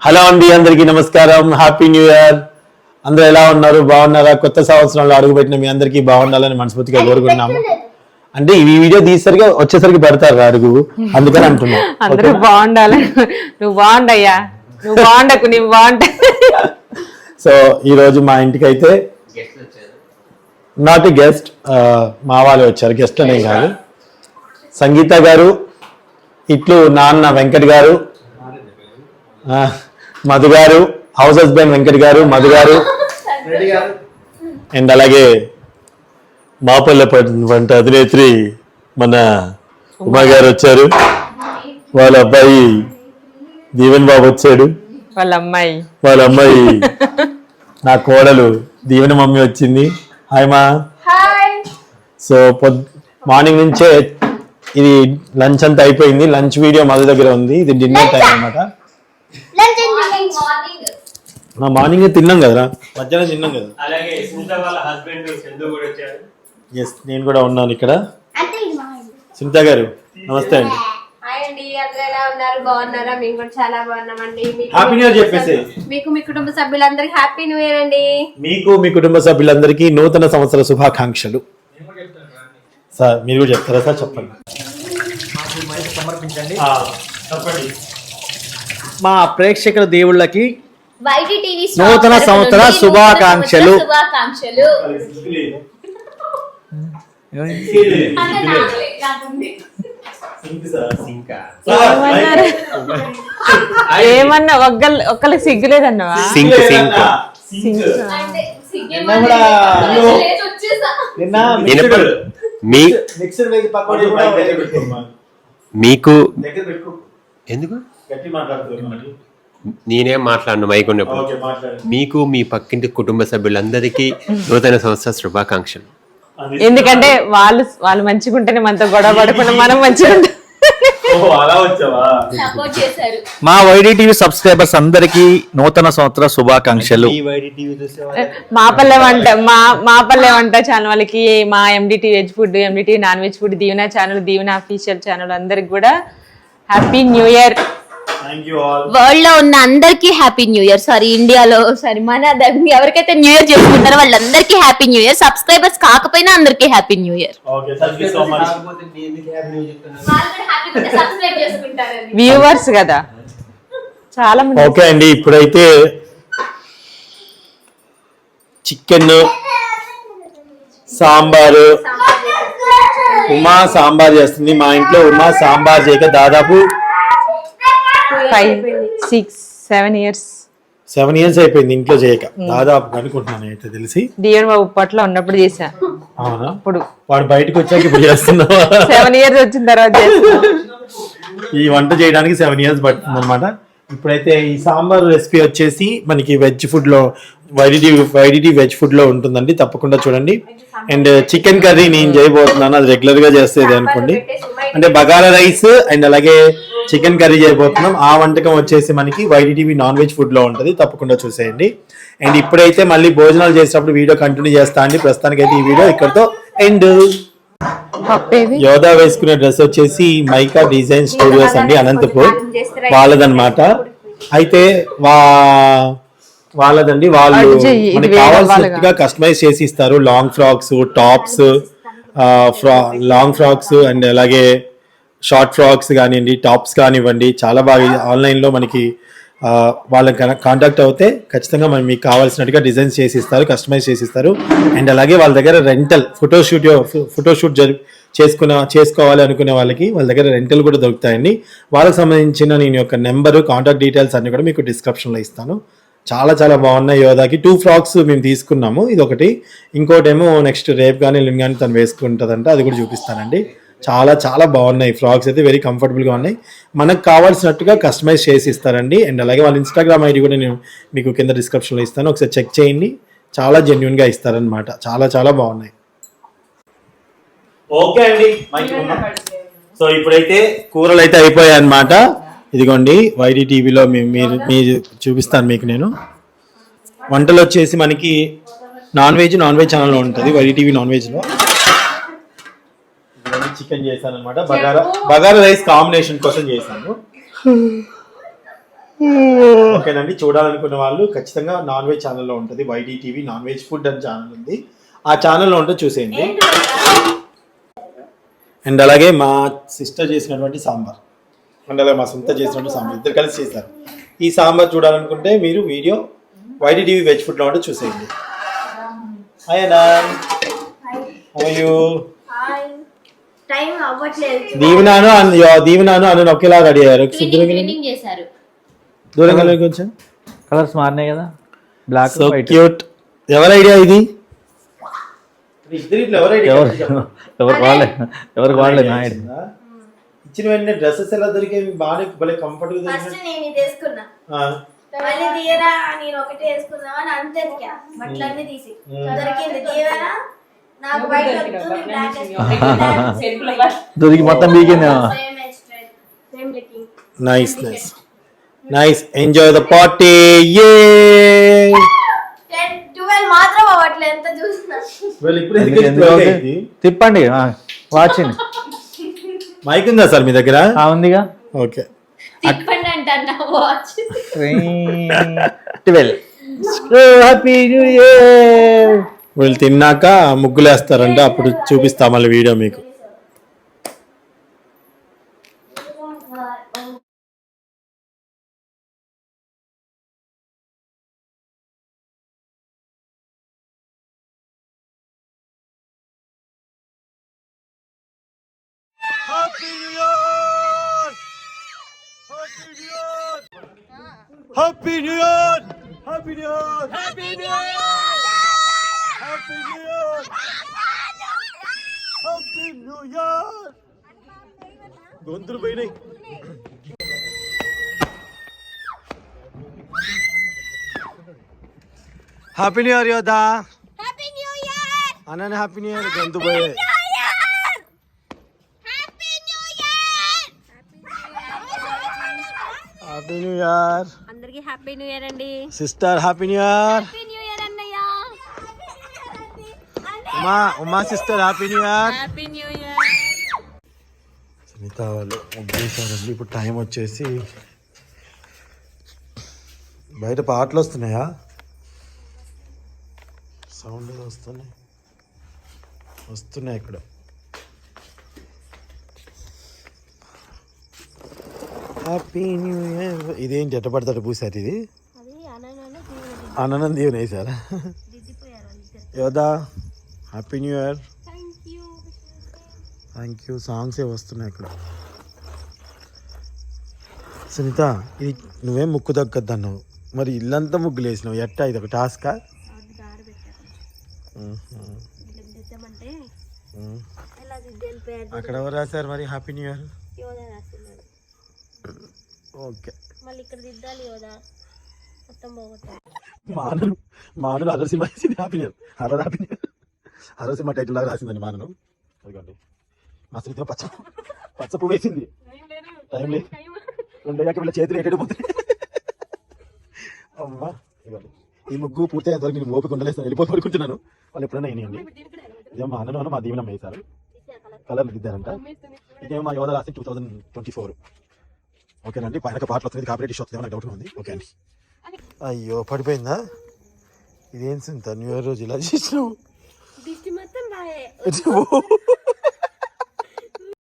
Hello అండి అందరికీ నమస్కారం. హ్యాపీ న్యూ ఇయర్ అందరూ ఎలా ఉన్నారు? బాగున్నారా? కొత్త సంవత్సరంలో అడుగుపెట్టిన మీ అందరికీ బాగుండాలని మనస్ఫూర్తిగా కోరుకుంటున్నాము. అంటే ఈ వీడియో తీసరికి వచ్చేసరికి పెడతారు అడుగు? అందుకని అంటున్నా. అందరూ బాగుండాలి నువ్వు బాగుండయ్యా. నువ్వు బాగుండకు నువ్వు బాగుంట. సో ఈ రోజు మా ఇంటికి అయితే నాట్ గెస్ట్ మా వాళ్ళు వచ్చారు. గెస్ట్ అనే కాదు. సంగీత గారు ఇట్లు నాన్న వెంకట్ గారు ఆ, మధు గారు హౌస్ హస్బెండ్ వెంకట్ గారు మధు గారు. అండ్ అలాగే మాపల్లె వంట అధినేత్రి మన ఉమా గారు వచ్చారు. వాళ్ళ అబ్బాయి దీవెన్ బాబు వచ్చాడు. వాళ్ళ అమ్మాయి. వాళ్ళ అమ్మాయి నా కోడలు దీవెన మమ్మీ వచ్చింది. హాయ్ మా. సో పొద్ మార్నింగ్ నుంచే ఇది లంచ్ అంతా అయిపోయింది. లంచ్ వీడియో మధు దగ్గర ఉంది. ఇది డిన్నర్ టైం అన్నమాట. నా మార్నింగ్ తిన్నాం కదరా. మధ్యాహ్నం తిన్నాం కదా. అలాగే సునీత వాళ్ళ హస్బెండ్ చందు కూడా వచ్చారు. ఎస్ నేను కూడా ఉన్నాను ఇక్కడ. సునీత గారు నమస్తే అండి. హాయ్ అండి అందరూ ఎలా ఉన్నారు? బాగున్నారా? మేము కూడా చాలా బాగున్నామండి. మీకు- హ్యాపీ న్యూ ఇయర్ చెప్పేసి. మీకు మీ కుటుంబ సభ్యులందరికీ హ్యాపీ న్యూ ఇయర్ అండి. మీకు మీ కుటుంబ సభ్యులందరికీ నూతన సంవత్సర శుభాకాంక్షలు. సార్ మీరు కూడా చెప్తారా సార్? చెప్పండి. సమర్పించండి. ఆ, చెప్పండి. మా ప్రేక్షకుల దేవుళ్ళకి నూతన సంవత్సర శుభాకాంక్షలు. ఏమన్నా ఒక్కల్ ఒక్కరికి సిగ్గులేదన్నవా సింక్ సింక్. మీకు ఎందుకు? నేనేం మాట్లాడను మైక్ ఉన్నప్పుడు ఓకే మాట్లాడండి మీకు మీ పక్కింటి కుటుంబ సభ్యులందరికీ నూతన సంవత్సర శుభాకాంక్షలు. ఎందుకంటే వాళ్ళు వాళ్ళు మంచిగా ఉంటేనే మనతో గొడవ పడకుండా మనం మంచిగా ఉంటాం మా వైడి టీవీ సబ్స్క్రైబర్స్ అందరికీ నూతన సంవత్సర శుభాకాంక్షలు. మా పల్లె వంట మా మా పల్లె వంట ఛానల్ వాళ్ళకి మా MDT veg food MDT non veg food Deevena channel Deevena official channel అందరికి కూడా హ్యాపీ న్యూ ఇయర్ వరల్డ్లో ఉన్న అందరికీ హ్యాపీ న్యూ ఇయర్ సారీ ఇండియాలో సారీ మన ఎవరికైతే న్యూ ఇయర్ చేసుకుంటారో వాళ్ళందరికీ హ్యాపీ న్యూ ఇయర్ సబ్స్క్రైబర్స్ కాకపోయినా అందరికీ happy new year okay thank you so much viewers కదా. చాలా మంది ఓకే అండి ఇప్పుడైతే చికెన్ సాంబారు ఉమా సాంబార్ చేస్తుంది. మా ఇంట్లో ఉమా సాంబార్ చేయక దాదాపు five six seven years seven years అయిపోయింది ఇంట్లో చేయక. దాదాపు అనుకుంటున్నాను అయితే తెలిసి. దీవెన బాబు పట్ల ఉన్నప్పుడు చేసా అవునా? అప్పుడు. వాడు బయటకు వచ్చాక ఇప్పుడు చేస్తున్నావా? సెవెన్ ఇయర్స్ వచ్చిన తర్వాత. ఈ వంట చేయడానికి సెవెన్ ఇయర్స్ పడుతుంది అనమాట ఇప్పుడైతే ఈ సాంబార్ రెసిపీ వచ్చేసి మనకి వెజ్ ఫుడ్లో వైడిటీ వైడిటీ వెజ్ ఫుడ్లో ఉంటుందండి. తప్పకుండా చూడండి. అండ్ చికెన్ కర్రీ నేను చేయబోతున్నాను. అది రెగ్యులర్గా చేసేది అనుకోండి. అంటే బగారా రైస్ అండ్ అలాగే చికెన్ కర్రీ చేయబోతున్నాం. ఆ వంటకం వచ్చేసి మనకి వైడిటీవీ నాన్ వెజ్ ఫుడ్లో ఉంటుంది. తప్పకుండా చూసేయండి. అండ్ ఇప్పుడైతే మళ్ళీ భోజనాలు చేసేటప్పుడు వీడియో కంటిన్యూ చేస్తా అండి. ప్రస్తుతానికి అయితే ఈ వీడియో ఇక్కడతో ఎండ్. యోధా వేసుకునే డ్రెస్ వచ్చేసి మైకా డిజైన్ స్టూడియోస్ అండి అనంతపూర్. వాళ్ళదన్నమాట. అయితే వా వాళ్ళదండి. వాళ్ళు మనకి కావాల్సినట్టుగా కస్టమైజ్ చేసి ఇస్తారు. Long frocks tops long frocks and అలాగే షార్ట్ ఫ్రాక్స్ కానివ్వండి టాప్స్ కానివ్వండి చాలా బాగా ఆన్లైన్లో మనకి ఆ, వాళ్ళని కాంటాక్ట్ అవుతే ఖచ్చితంగా మనం మీకు కావాల్సినట్టుగా డిజైన్స్ చేసి ఇస్తారు కస్టమైజ్ చేసి ఇస్తారు అండ్ అలాగే వాళ్ళ దగ్గర రెంటల్ ఫోటోషూట్ ఫోటోషూట్ జరి చేసుకున్న చేసుకోవాలి అనుకునే వాళ్ళకి వాళ్ళ దగ్గర రెంటల్ కూడా దొరుకుతాయండి. వాళ్ళకి సంబంధించిన నేను యొక్క నెంబరు కాంటాక్ట్ డీటెయిల్స్ అన్ని కూడా మీకు డిస్క్రిప్షన్లో ఇస్తాను. చాలా చాలా బాగున్నాయి యోధాకి టూ ఫ్రాక్స్ మేము తీసుకున్నాము. ఇది ఒకటి ఇంకోటేమో నెక్స్ట్ రేపు కానీ ఎల్లుండి కానీ తను వేసుకుంటుందంట. అది కూడా చూపిస్తానండి. చాలా చాలా బాగున్నాయి. ఫ్రాక్స్ అయితే వెరీ కంఫర్టబుల్గా ఉన్నాయి. మనకు కావాల్సినట్టుగా కస్టమైజ్ చేసి ఇస్తారండి. అండ్ అలాగే వాళ్ళ ఇన్స్టాగ్రామ్ ఐడి కూడా నేను మీకు కింద డిస్క్రిప్షన్లో ఇస్తాను. ఒకసారి చెక్ చేయండి. చాలా జెన్యున్గా ఇస్తారనమాట చాలా చాలా బాగున్నాయి. ఓకే అండి. సో ఇప్పుడైతే కూరలు అయితే అయిపోయాయి అనమాట ఇదిగోండి వైడి టీవీలో మీరు మీరు చూపిస్తాను మీకు నేను. వంటలు వచ్చేసి మనకి నాన్ వెజ్ నాన్ వెజ్ ఛానల్లో ఉంటుంది వైడి టీవీ నాన్ వెజ్లో చికెన్ చేశాను అనమాట బగారా బగారా రైస్ కాంబినేషన్ కోసం చేశాను. ఓకేనండి చూడాలనుకున్న వాళ్ళు ఖచ్చితంగా నాన్ వెజ్ ఛానల్లో ఉంటుంది. YD TV non veg food అని ఛానల్ ఉంది. ఆ ఛానల్లో ఉంటే చూసేయండి. అండ్ అలాగే మా సిస్టర్ చేసినటువంటి సాంబార్. అండ్ అలాగే మా సొంత చేసినటువంటి సాంబార్. ఇద్దరు కలిసి చేశారు. ఈ సాంబార్ చూడాలనుకుంటే మీరు వీడియో వైడి టీవీ వెజ్ ఫుడ్లో ఉంటే చూసేయండి. హాయ్ అన్నా అయ్యో టైం అవ్వట్లేదు. దీవెనాను దీవెనాను అను ఒకేలా రెడీ అయ్యారు. ట్విన్నింగ్ చేశారు. దూరంగా కొంచెం కలర్స్ మారినాయి కదా. బ్లాక్ సో క్యూట్ ఎవరి ఐడియా ఇది? ఎవరి ఎవరు ఎవరికి వాళ్ళే? వాళ్ళే? నా. ఇచ్చిన వెంటనే డ్రెస్సెస్ ఎలా దొరికేవి బాగా భలే కంఫర్ట్గా ఫస్ట్ దొరికాయి. నేను ఇది వేసుకున్నా. ఆ, మళ్ళీ తీయరా నేను ఒకటే వేసుకుందాం అని అంత ఎతికా బట్టలన్నీ తీసి. దొరికింది. తీయరా దొరికి మొత్తం looking nice nice nice enjoy the party అవుతుంది? తిప్పండి వాచింగ్ మైక్ ఉందా సార్ మీ దగ్గర? ఉందిగా. Okay. Watch twelve happy new year వీళ్ళు తిన్నాక ముగ్గులేస్తారంట అప్పుడు చూపిస్తా మళ్ళీ వీడియో మీకు Happy New Year! Happy New Year! Happy New Year! Happy new year happy new year గొంతులు పోయినాయి happy new year Yodha happy new year అన్న హ్యాపీ న్యూ ఇయర్ గొంతు పోయాయి happy new year happy new year అందరికి happy new year అండి sister happy new year Uma Uma sister happy new year happy new year Sunitha వాళ్ళు ముగ్గేశారండి ఇప్పుడు time వచ్చేసి బయట పాటలు వస్తున్నాయా? సౌండ్ వస్తున్నాయి. వస్తున్నాయి ఇక్కడ. హ్యాపీ న్యూ ఇయర్ ఇదేంటి ఎట్ట పడతాడు పూసారు ఇది? అది అనగానే ఆనందం దీవెన వేసారా Yoda happy new year thank you సాంగ్సే వస్తున్నాయి ఇక్కడ. సునీత ఇది నువ్వేం ముక్కు తగ్గద్దు అన్నావు మరి ఇల్లంతా ముగ్గులు వేసినావు ఎట్టా ఇది ఒక టాస్కా? అక్కడ ఎవరు రాశారు మరి? Happy new year okay. మళ్ళీ ఇక్కడ దిద్దాలి యోధా. మొత్తం పోగొట్టాలి. Happy new year horror happy new year horror cinema title లాగా రాసిందండి మానను. అదిగోండి. మా స్త్రీతో పచ్చ పచ్చ పువ్వు వేసింది. టైం లేదు. రెండు అయ్యాక వీళ్ళ చేతులు ఎక్కడ పోతుంది అమ్మా. ఇవ్వండి ఈ ముగ్గు పూర్తి అయ్యేంతవరకు నేను ఓపిక ఉండలేదు వెళ్ళిపోయి పడుకుంటున్నాను. వాళ్ళు ఎప్పుడైనా వినియండి. ఇదేమో మా అన్నను మా దీవెనమ్మ వేశారు కలర్లు దిద్దారంట. ఇదేమో మా యోధ రాసి టూ థౌసండ్ ట్వంటీ ఫోర్ ఓకేనండి? పైన పాటలు వస్తుంది. కాపీరేట్ ఇష్యూ వస్తుంది నాకు డౌట్ ఉంది. ఓకే అండి. అయ్యో పడిపోయిందా? ఇదేం సింత? న్యూ ఇయర్ రోజు ఇలా చేసినావు? It's